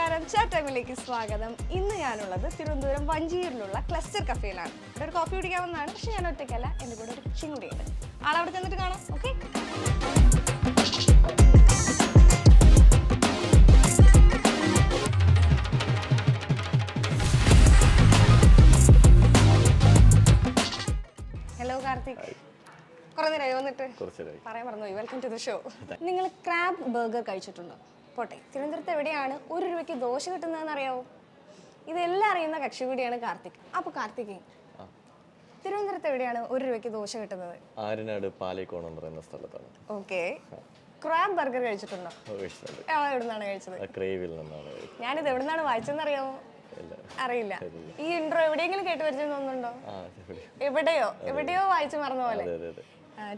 നമസ്കാരം. ചാറ്റമിലേക്ക് സ്വാഗതം. ഇന്ന് ഞാനുള്ളത് തിരുവനന്തപുരം വഞ്ചിയൂരിലുള്ള ക്ലസ്റ്റർ കഫേയിലാണ്. ഇവിടെ ഒരു കോഫി കുടിക്കാവുന്നതാണ് പക്ഷെ ഞാൻ ഒറ്റയ്ക്കല്ല എന്റെ കൂടെ ഒരു കൊച്ചും കൂടിയുണ്ട് ആളവിടെ ചെന്നിട്ട് കാണാം ഓക്കെ ഹലോ കാർത്തിക്. കുറേ നേരമായി വന്നിട്ട് പറയാൻ മറന്നുപോയി. വെൽക്കം ടു ദ ഷോ നിങ്ങൾ ക്രാബ് ബർഗർ കഴിച്ചിട്ടുണ്ടോ? പോട്ടെ. തിരുവനന്തപുരത്ത് എവിടെയാണ് ഒരു രൂപയ്ക്ക് ദോശ കിട്ടുന്നതെന്ന് അറിയാവോ? ഇതെല്ലാം അറിയുന്ന കക്ഷി കൂടിയാണ് കാർത്തിക്. അപ്പൊ കാർത്തിക് തിരുവനന്തപുരത്ത് എവിടെയാണ് ഒരു രൂപയ്ക്ക് ദോശ കിട്ടുന്നത്? ആരിനാട് പാലക്കോണം എന്ന് പറയുന്ന സ്ഥലത്താണ്. ഓക്കെ. ക്രാബ് ബർഗർ കഴിച്ചിട്ടുണ്ടോ? കഴിച്ചത്? ക്രേവിൽ നിന്നാണ്. ഞാനിത് എവിടുന്നാണ് വായിച്ചെന്നറിയാമോ അറിയില്ല. ഈ ഇൻട്രോ എവിടെയെങ്കിലും കേട്ട് പരിചയം എവിടെയോ. എവിടെയോ വായിച്ചു മറന്ന പോലെ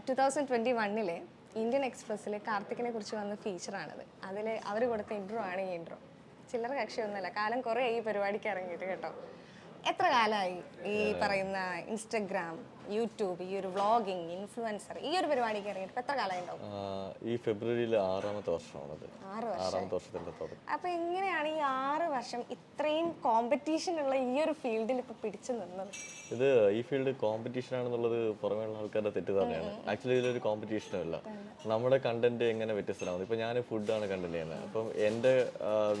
ടു തൗസൻഡ് ട്വന്റി വണ്ണിലെ ഇന്ത്യൻ എക്സ്പ്രസ്സിൽ കാർത്തികിനെ കുറിച്ച് വന്ന ഫീച്ചറാണിത് അതിൽ അവർ കൊടുത്ത ഇൻട്രോ ആണ് ഈ ഇൻട്രോ ചില്ലറ കക്ഷിയൊന്നുമല്ല കാലം കുറേ ഈ പരിപാടിക്ക് ഇറങ്ങിയിട്ട് കേട്ടോ. എത്ര കാലമായി ഈ പറയുന്ന ഇൻസ്റ്റഗ്രാം യൂട്യൂബ് ഈ ഒരു വ്ളോഗിങ് ഇൻഫ്ലുവൻസർ ഈ ഒരു പരിപാടി ഇറങ്ങിയിട്ട് എത്ര ഉണ്ടാവും ഈ ഫെബ്രുവരിയിൽ ആറാമത്തെ വർഷമാണത്. ആറ് ആറാമത്തെ വർഷത്തിന്റെ അപ്പൊ എങ്ങനെയാണ് ഈ ആറ് വർഷം ഇത്രയും കോമ്പറ്റീഷൻ ഉള്ള ഈ ഒരു ഫീൽഡിൽ ഇപ്പൊ പിടിച്ചു നിന്നത്? ഇത് ഈ ഫീൽഡ് കോമ്പറ്റീഷൻ ആണെന്നുള്ളത് പുറമേയുള്ള ആൾക്കാരുടെ തെറ്റിദ്ധാരണയാണ് ആക്ച്വലി ഇതിലൊരു കോമ്പറ്റീഷനും ഇല്ല നമ്മുടെ കണ്ടന്റ് എങ്ങനെ വ്യത്യസ്തമാകുന്നത് ഇപ്പൊ ഞാൻ ഫുഡാണ് കണ്ടന്റ് ചെയ്യുന്നത്. അപ്പം എന്റെ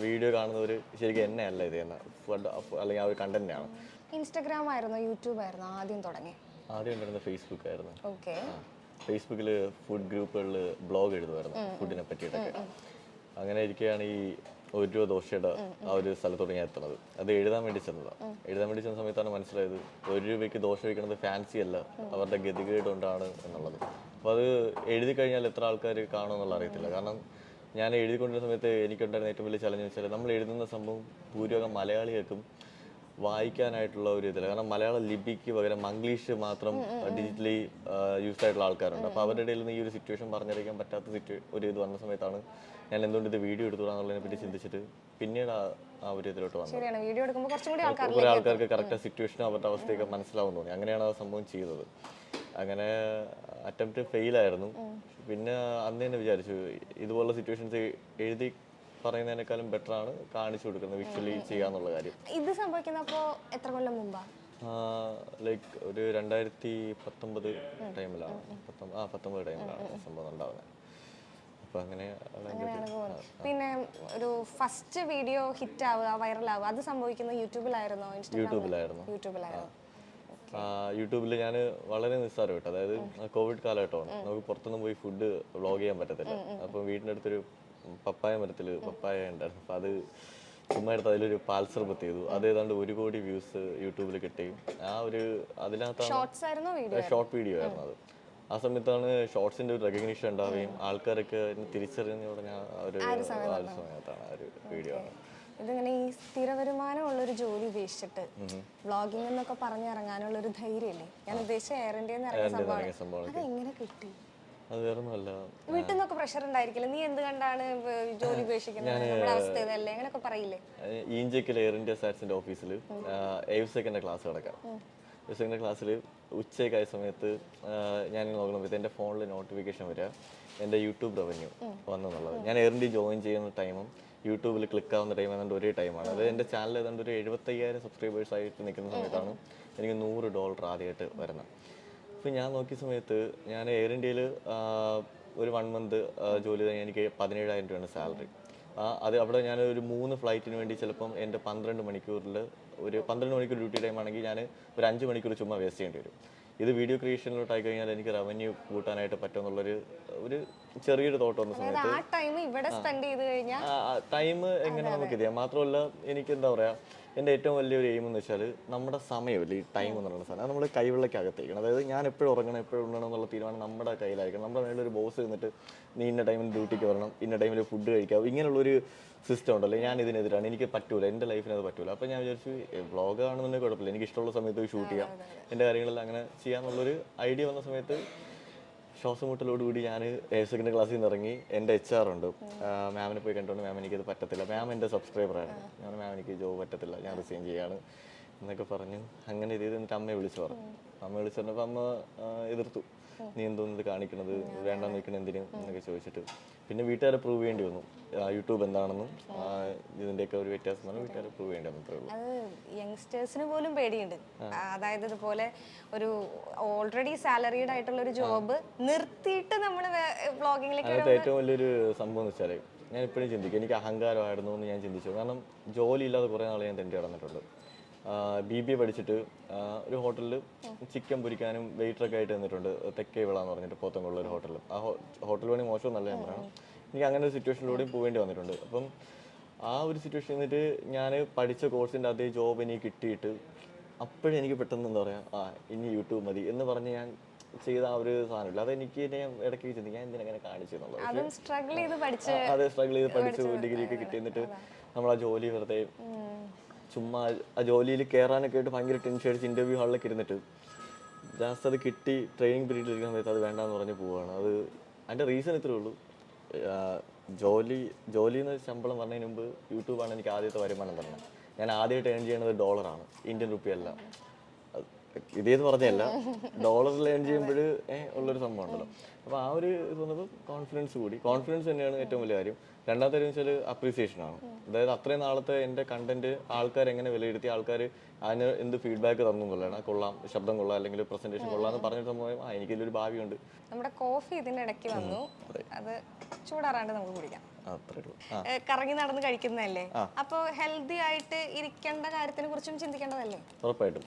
വീഡിയോ കാണുന്നവർ ശരിക്കും എന്നെ അല്ല ഇത് ചെയ്യുന്നത്. ഫുഡ് അല്ലെങ്കിൽ ആ ഒരു കണ്ടന്റാണ് ഇൻസ്റ്റഗ്രാം ആയിരുന്നു യൂട്യൂബ് ആയിരുന്നു ആദ്യം തുടങ്ങി ആദ്യം ഉണ്ടായിരുന്നത് ഫേസ്ബുക്ക് ആയിരുന്നു. ഓക്കെ ഫേസ്ബുക്കിൽ ഫുഡ് ഗ്രൂപ്പുകളിൽ ബ്ലോഗ് എഴുതുമായിരുന്നു ഫുഡിനെ പറ്റിയിട്ടൊക്കെ. അങ്ങനെ ഇരിക്കുകയാണ് ഈ ഒരു രൂപ ദോശയുടെ ആ ഒരു സ്ഥലത്തോട്ട് ഞാൻ എത്തുന്നത്. അത് എഴുതാൻ വേണ്ടി ചെന്നതാണ് എഴുതാൻ വേണ്ടി ചെന്ന സമയത്താണ് മനസ്സിലായത് ഒരു രൂപയ്ക്ക് ദോശ വയ്ക്കുന്നത് ഫാൻസി അല്ല അവരുടെ ഗതികേട് കൊണ്ടാണ് എന്നുള്ളത്. അപ്പോൾ അത് എഴുതി കഴിഞ്ഞാൽ എത്ര ആൾക്കാർ കാണുമെന്നുള്ള അറിയത്തില്ല. കാരണം ഞാൻ എഴുതിക്കൊണ്ടിരുന്ന സമയത്ത് എനിക്കുണ്ടായിരുന്ന ഏറ്റവും വലിയ ചലഞ്ച് വെച്ചാൽ നമ്മൾ എഴുതുന്ന സംഭവം ഭൂരിഭാഗം മലയാളികൾക്കും വായിക്കാനായിട്ടുള്ള ഒരു ഇതില്ല കാരണം മലയാള ലിപിക്ക് പകരം മംഗ്ലീഷ് മാത്രം ഡിജിറ്റലി യൂസ് ആയിട്ടുള്ള ആൾക്കാരുണ്ട്. അപ്പോൾ അവരുടെ ഇടയിൽ നിന്ന് ഈ ഒരു സിറ്റുവേഷൻ പറഞ്ഞറിയിക്കാൻ പറ്റാത്ത സിറ്റു ഒരു ഇത് വന്ന സമയത്താണ് ഞാൻ എന്തുകൊണ്ട് ഇത് വീഡിയോ എടുത്തുകൂടാന്നുള്ളതിനെ പറ്റി ചിന്തിച്ചിട്ട് പിന്നീട് ആ- ഒരു ഇതിലോട്ട് വന്നത്. കുറെ ആൾക്കാർക്ക് കറക്റ്റ് സിറ്റുവേഷനും അവരുടെ അവസ്ഥയൊക്കെ മനസ്സിലാവും തോന്നി. അങ്ങനെയാണ് ആ സംഭവം ചെയ്തത്. അങ്ങനെ അറ്റംപ്റ്റ് ഫെയിൽ ആയിരുന്നു. പിന്നെ അന്ന് തന്നെ വിചാരിച്ചു ഇതുപോലുള്ള സിറ്റുവേഷൻസ് എഴുതി പറയുന്നതിനേക്കാളും ബെറ്റർ ആണ് കാണിച്ചു കൊടുക്കുന്നത് വിഷ്വലി ചെയ്യാന്നുള്ള കാര്യം. ഇത് സംഭവിക്കുന്നപ്പോ എത്ര കൊല്ലം മുമ്പാ? ലൈക്ക് ഒരു രണ്ടായിരത്തി പത്തൊമ്പത് ടൈമിലാണ് ആ പത്തൊമ്പത് ടൈമിലാണ് സംഭവം ഉണ്ടാവുന്നത്. അപ്പൊ അങ്ങനെ പിന്നെ ഒരു ഫസ്റ്റ് വീഡിയോ ഹിറ്റ് ആവുക വൈറൽ ആവുക അത് സംഭവിക്കുന്നത് യൂട്യൂബിലായിരുന്നോ യൂട്യൂബിലായിരുന്നു യൂട്യൂബിലായിരുന്നു യൂട്യൂബിൽ ഞാൻ വളരെ നിസ്സാരം കേട്ടോ. അതായത് കോവിഡ് കാലഘട്ടമാണ്. നമുക്ക് പുറത്തൊന്നും പോയി ഫുഡ് വ്ളോഗ് ചെയ്യാൻ പറ്റത്തില്ല. അപ്പം വീടിന്റെ അടുത്തൊരു പപ്പായ മരത്തിൽ പപ്പായ ഉണ്ടായിരുന്നു. അപ്പം അത് ചുമ്മാ എടുത്ത് അതിലൊരു പാൽസർബത്ത് ചെയ്തു. അത് ഏതാണ്ട് ഒരു കോടി വ്യൂസ് യൂട്യൂബിൽ കിട്ടി. ആ ഒരു അതിനകത്താണ് ഷോർട്ട് വീഡിയോ ആയിരുന്നു? അത്. ആ സമയത്താണ് ഷോർട്സിന്റെ ഒരു റെക്കഗ്നീഷൻ ഉണ്ടാവുകയും ആൾക്കാരൊക്കെ തിരിച്ചറിഞ്ഞു തുടങ്ങിയ ആ ഒരു ആ ഒരു സമയത്താണ് ആ ഒരു വീഡിയോ ആണ്. ഇതിങ്ങനെ ഈ സ്ഥിര വരുമാനമുള്ള ഒരു ജോലി ഉപേക്ഷിച്ചിട്ട് വ്ളോഗിംഗ് എന്നൊക്കെ പറഞ്ഞിറങ്ങാനുള്ള ഒരു ധൈര്യമില്ലേ? ഞാൻ ഉദ്ദേശിച്ച എയർ ഇന്ത്യ ഇറങ്ങിയ സംഭവമാണ്. സംഭവം അത് എങ്ങനെ കിട്ടി? വീട്ടിൽ നിന്നൊക്കെ പ്രഷർ ഉണ്ടായിരിക്കില്ല? നീ എന്ത് കണ്ടാണ് ജോലി ഉപേക്ഷിക്കുന്നത്? അവസ്ഥ ഇതല്ലേ അങ്ങനെയൊക്കെ പറയില്ലേ? ഈഞ്ചക്കിൽ എയർ ഇന്ത്യ സാറ്റ്സിന്റെ ഓഫീസിൽ എയ്വ്സെക്കിന്റെ ക്ലാസ് കിടക്കാം. എയ്വ്സെക്കിന്റെ ക്ലാസ്സിൽ ഉച്ചയ്ക്കായ സമയത്ത് ഞാൻ എന്റെ എന്റെ ഫോണിൽ നോട്ടിഫിക്കേഷൻ വരിക എന്റെ യൂട്യൂബ് റവന്യൂ വന്നെന്നുള്ളത്. ഞാൻ എയർ ഇന്ത്യ ജോയിൻ ചെയ്യുന്ന ടൈമും യൂട്യൂബിൽ ക്ലിക്ക് ആവുന്ന ടൈം ഏതാണ്ട് ഒരേ ടൈമാണ്. അത് എന്റെ ചാനൽ ഏതാണ്ട് ഒരു എഴുപത്തയ്യായിരം സബ്സ്ക്രൈബേഴ്സ് ആയിട്ട് നിൽക്കുന്ന സമയത്താണ് എനിക്ക് നൂറ് ഡോളർ ആദ്യമായിട്ട് വരുന്നത്. അപ്പോൾ ഞാൻ നോക്കിയ സമയത്ത് ഞാൻ എയർ ഇന്ത്യയിൽ ഒരു വൺ മന്ത് ജോലി തന്നെ എനിക്ക് പതിനേഴായിരം രൂപയാണ് സാലറി അത് അവിടെ ഞാൻ ഒരു മൂന്ന് ഫ്ലൈറ്റിന് വേണ്ടി ചിലപ്പം എന്റെ പന്ത്രണ്ട് മണിക്കൂറിൽ ഒരു പന്ത്രണ്ട് മണിക്കൂർ ഡ്യൂട്ടി ടൈം ആണെങ്കിൽ ഞാൻ ഒരു അഞ്ച് മണിക്കൂർ ചുമ്മാ വേസ്റ്റ് ചെയ്യേണ്ടി വരും. ഇത് വീഡിയോ ക്രിയേഷനിലോട്ട് ആയി കഴിഞ്ഞാൽ എനിക്ക് റവന്യൂ കൂട്ടാനായിട്ട് പറ്റുമെന്നുള്ളൊരു ഒരു ചെറിയൊരു തോട്ട് വന്ന സമയത്ത് ടൈം എങ്ങനെ നമുക്ക് ഇത് ചെയ്യാം? മാത്രമല്ല എനിക്ക് എന്താ പറയാ എന്റെ ഏറ്റവും വലിയൊരു എയിം എന്ന് വെച്ചാൽ നമ്മുടെ സമയമില്ല ഈ ടൈം എന്ന് പറയുന്ന സാധനം നമ്മൾ കൈവെള്ളക്കകത്തേക്കണം. അതായത് ഞാൻ എപ്പോഴും ഉറങ്ങണം എപ്പോഴും ഉണ്ടണം എന്നുള്ള തീരുമാനം നമ്മുടെ കയ്യിലായിരിക്കണം. നമ്മുടെ ഒരു ബോസ് ഇരുന്നിട്ട് നീ ഇന്ന ടൈമിൽ ഡ്യൂട്ടിക്ക് വരണം ഇന്ന ടൈമിൽ ഫുഡ് കഴിക്കാം ഇങ്ങനെയുള്ളൊരു സിസ്റ്റം ഉണ്ടല്ലോ ഞാൻ ഇതിനെതിരാണ് എനിക്ക് പറ്റൂല എന്റെ ലൈഫിന് അത് പറ്റൂല. അപ്പോൾ ഞാൻ വിചാരിച്ചു വ്ളോഗ് ആണെന്നുണ്ടെങ്കിൽ കുഴപ്പമില്ല എനിക്ക് ഇഷ്ടമുള്ള സമയത്ത് ഷൂട്ട് ചെയ്യാം. എന്റെ കാര്യങ്ങളെല്ലാം അങ്ങനെ ചെയ്യാമെന്നുള്ളൊരു ഐഡിയ വന്ന സമയത്ത് ശ്വാസമുട്ടലോടുകൂടി ഞാൻ സെക്കൻഡ് ക്ലാസ്സിൽ നിന്ന് ഇറങ്ങി എന്റെ എച്ച് ആർ ഉണ്ട്. മാമിനെ പോയി കണ്ടുകൊണ്ട് മാം എനിക്കത് പറ്റത്തില്ല. മാം എന്റെ സബ്സ്ക്രൈബറാണ് ഞാൻ മാം എനിക്ക് ജോബ് പറ്റത്തില്ല. ഞാൻ റിസൈൻ ചെയ്യാണ് എന്നൊക്കെ പറഞ്ഞു. അങ്ങനെ ഇത് എന്നിട്ട് അമ്മയെ വിളിച്ചു പറഞ്ഞു. അമ്മ വിളിച്ചു പറഞ്ഞപ്പോൾ അമ്മ എതിർത്തു. നീ എന്തോന്ന് ഇത് കാണിക്കണത്? വേണ്ടെന്ന് നിൽക്കണ എന്തിനു എന്നൊക്കെ ചോദിച്ചിട്ട്. പിന്നെ വീട്ടുകാരെ പ്രൂവ് ചെയ്യേണ്ടി വന്നു. യൂട്യൂബ് എന്താണെന്നും ഇതിന്റെയൊക്കെ ഒരു വ്യത്യാസം വീട്ടുകാരെ പ്രൂവ് ചെയ്യേണ്ടി വന്നു അത് യങ്സ്റ്റേഴ്സിന് പോലും പേടിയുണ്ട്. അതായത് ഇതുപോലെ ഒരു ഓൾറെഡി സാലറീഡ് ആയിട്ടുള്ള ഒരു ജോബ് നിർത്തിയിട്ട് നമ്മൾ വ്ളോഗിങ്ങിലേക്ക് ഏറ്റവും വലിയൊരു സംഭവം എന്ന് വെച്ചാൽ ഞാൻ ഇപ്പോഴും ചിന്തിക്കും. എനിക്ക് അഹങ്കാരമായിരുന്നു എന്ന് ഞാൻ ചിന്തിച്ചു. കാരണം ജോലി ഇല്ലാതെ കുറേ നാൾ ഞാൻ തെണ്ടി നടന്നിട്ടുണ്ട്. ബി ബി എ പഠിച്ചിട്ട് ഒരു ഹോട്ടലിൽ ചിക്കൻ പൊരിക്കാനും വെയിറ്ററൊക്കെ ആയിട്ട് നിന്നിട്ടുണ്ട് തെക്കേ വിള എന്ന് പറഞ്ഞിട്ട് പോത്തങ്കുള്ള ഒരു ഹോട്ടലിൽ ആ ഹോട്ടൽ പണി മോശം നല്ല നമ്പറാണ് എനിക്ക് അങ്ങനെ ഒരു സിറ്റുവേഷനിലൂടെയും പോവേണ്ടി വന്നിട്ടുണ്ട്. അപ്പം ആ ഒരു സിറ്റുവേഷൻ എന്നിട്ട് ഞാൻ പഠിച്ച കോഴ്സിന്റെ അതേ ജോബ് എനിക്ക് കിട്ടിയിട്ട് അപ്പോഴും എനിക്ക് പെട്ടെന്ന് എന്താ പറയുക ആ ഇനി യൂട്യൂബ് മതി എന്ന് പറഞ്ഞ് ഞാൻ ചെയ്ത ആ ഒരു സാധനമില്ല. അതെനിക്ക് ഇടയ്ക്ക് ചിന്തിക്കാൻ ഞാൻ എന്തിനാ അങ്ങനെ കാണിച്ചു എന്നുള്ളത്. സ്ട്രഗിൾ ചെയ്ത് പഠിച്ചു അതെ സ്ട്രഗിൾ ചെയ്ത് പഠിച്ചു ഡിഗ്രി ഒക്കെ കിട്ടി എന്നിട്ട് നമ്മൾ ആ ജോലി വെറുതെ ചുമ്മാ ആ ജോലിയിൽ കയറാനൊക്കെ ആയിട്ട് ഭയങ്കര ടെൻഷൻ അടിച്ച് ഇന്റർവ്യൂ ഹാളിലൊക്കെ ഇരുന്നിട്ട്. ജാസ്റ്റ് അത് കിട്ടി ട്രെയിനിങ് പീരീഡിൽ ഇരിക്കുന്ന സമയത്ത് അത് വേണ്ടാന്ന് പറഞ്ഞ് പോവുകയാണ് അത് അതിന്റെ റീസൺ ഇത്രേ ഉള്ളൂ. ജോലി ജോലി എന്ന ശമ്പളം പറഞ്ഞതിന് മുമ്പ് യൂട്യൂബാണ് എനിക്ക് ആദ്യത്തെ വരുമാനം തന്നെ ഞാൻ ആദ്യമായിട്ട് ഏൺ ചെയ്യുന്നത് ഡോളറാണ് ഇന്ത്യൻ റുപ്പി അല്ല. അത് ഇതേന്ന് പറഞ്ഞല്ല. ഡോളർ ലേൺ ചെയ്യുമ്പോൾ ഉള്ളൊരു സംഭവം ഉണ്ടല്ലോ അപ്പോൾ ആ ഒരു ഇത് വന്നപ്പോൾ കോൺഫിഡൻസ് കൂടി. കോൺഫിഡൻസ് തന്നെയാണ് ഏറ്റവും വലിയ കാര്യം. രണ്ടാമത്തെ കാര്യം വെച്ചാൽ അപ്രീസിയേഷൻ ആണ്. അതായത് അത്രയും നാളത്തെ എന്റെ കണ്ടന്റ് ആൾക്കാർ എങ്ങനെ വിലയിരുത്തി ആൾക്കാർ അതിന് എന്ത് ഫീഡ്ബാക്ക് തന്നു എന്നുള്ളതാണ്. കൊള്ളാം ശബ്ദം കൊള്ളാം അല്ലെങ്കിൽ പ്രസന്റേഷൻ കൊള്ളാം എന്ന് പറഞ്ഞിട്ട് സംഭവം ആ എനിക്കിതിലൊരു ഭാവിയുണ്ട്. നമ്മുടെ കോഫി ഇതിന്റെ ഇടയ്ക്ക് വന്നു. അത്. ചൂടാറാണ്ട് നമുക്ക് കുടിക്കാം. കറങ്ങി നടന്ന് കഴിക്കുന്നതല്ലേ? അപ്പോൾ ഹെൽത്തി ആയിട്ട് ഇരിക്കേണ്ട കാര്യത്തിനെ കുറിച്ചും ചിന്തിക്കേണ്ടതല്ലേ? ഉറപ്പായിട്ടും.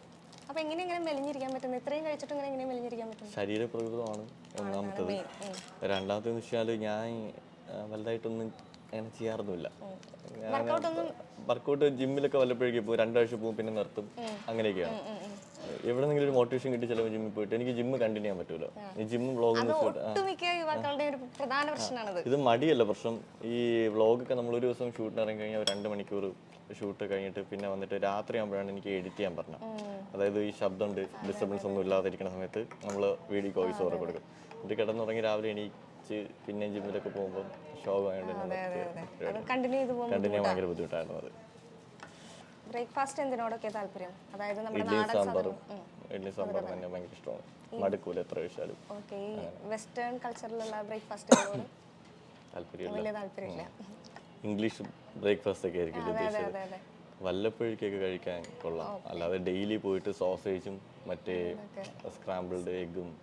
അപ്പൊ എങ്ങനെ എങ്ങനെ മെലിഞ്ഞിരിക്കാൻ പറ്റുന്നത് ഇത്രയും കഴിച്ചിട്ട് ഇങ്ങനെ എങ്ങനെ മെലിഞ്ഞിരിക്കാൻ പറ്റും ശരീരപ്രകൃതമാണ് ഒന്നാമത്തത്. രണ്ടാമത്തെ വെച്ചാൽ ഞാൻ വലുതായിട്ടൊന്നും അങ്ങനെ ചെയ്യാറൊന്നുമില്ല. വർക്കൗട്ട് ജിമ്മിലൊക്കെ വല്ലപ്പോഴേക്കും പോകും രണ്ടാഴ്ച പോകും പിന്നെ നിർത്തും. അങ്ങനെയൊക്കെയാണ്. എവിടെന്നെങ്കിലും ഒരു മോട്ടിവേഷൻ കിട്ടി ചിലപ്പോൾ ജിമ്മിൽ പോയിട്ട് എനിക്ക് ജിമ്മ് കണ്ടിന്യൂ ചെയ്യാൻ പറ്റൂല. ഈ ജിമ്മും വ്ളോഗും ഇത് മടിയല്ല പ്രശ്നം ഈ വ്ളോഗൊക്കെ നമ്മൾ ഒരു ദിവസം ഷൂട്ടിന് ഇറങ്ങി കഴിഞ്ഞാൽ രണ്ട് മണിക്കൂർ ഷൂട്ട് കഴിഞ്ഞിട്ട് പിന്നെ വന്നിട്ട് രാത്രി ആകുമ്പോഴാണ് എനിക്ക് എഡിറ്റ് ചെയ്യാൻ പറഞ്ഞത്. അതായത് ഈ ശബ്ദമുണ്ട് ഡിസ്റ്റർബൻസ് ഒന്നും ഇല്ലാതിരിക്കുന്ന സമയത്ത് നമ്മൾ വീഡിയോ വോയിസ് ഓവർ കൊടുക്കും. ഇത് കിടന്നുറങ്ങി രാവിലെ എണീച്ച് പിന്നെ ജിമ്മിലൊക്കെ പോകുമ്പോൾ ഷോ ആയതുകൊണ്ട് അത് കണ്ടിന്യൂ കണ്ടിന്യൂ ഭയങ്കര ബുദ്ധിമുട്ടായിരുന്നു അത്. ബ്രേക്ക്ഫാസ്റ്റ് എന്തിനോടൊക്കെ താല്പര്യം? അതായത് നമ്മുടെ നാടൻ സാമ്പാറും. ഇഡ്ഡലി സാമ്പാറും തന്നെ ഭയങ്കര ഇഷ്ടമാണ്. മടുക്കൂല എത്ര കഴിച്ചാലും. ഓക്കെ വെസ്റ്റേൺ കൾച്ചറിലുള്ള ബ്രേക്ക്ഫാസ്റ്റുകളോട് വലിയ താല്പര്യമില്ല. ഇംഗ്ലീഷ് ബ്രേക്ക്ഫാസ്റ്റ് ഒക്കെ ആയിരിക്കും ഉദ്ദേശിച്ചത്. വല്ലപ്പോഴേക്കൊക്കെ കഴിക്കാൻ കൊള്ളാം. അല്ലാതെ ഡെയിലി പോയിട്ട് സോസേജും മറ്റേ സ്ക്രാമ്പിൾഡ് എഗ്ഗും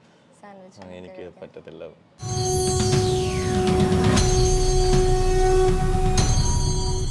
അങ്ങനെ എനിക്ക് പറ്റത്തില്ല.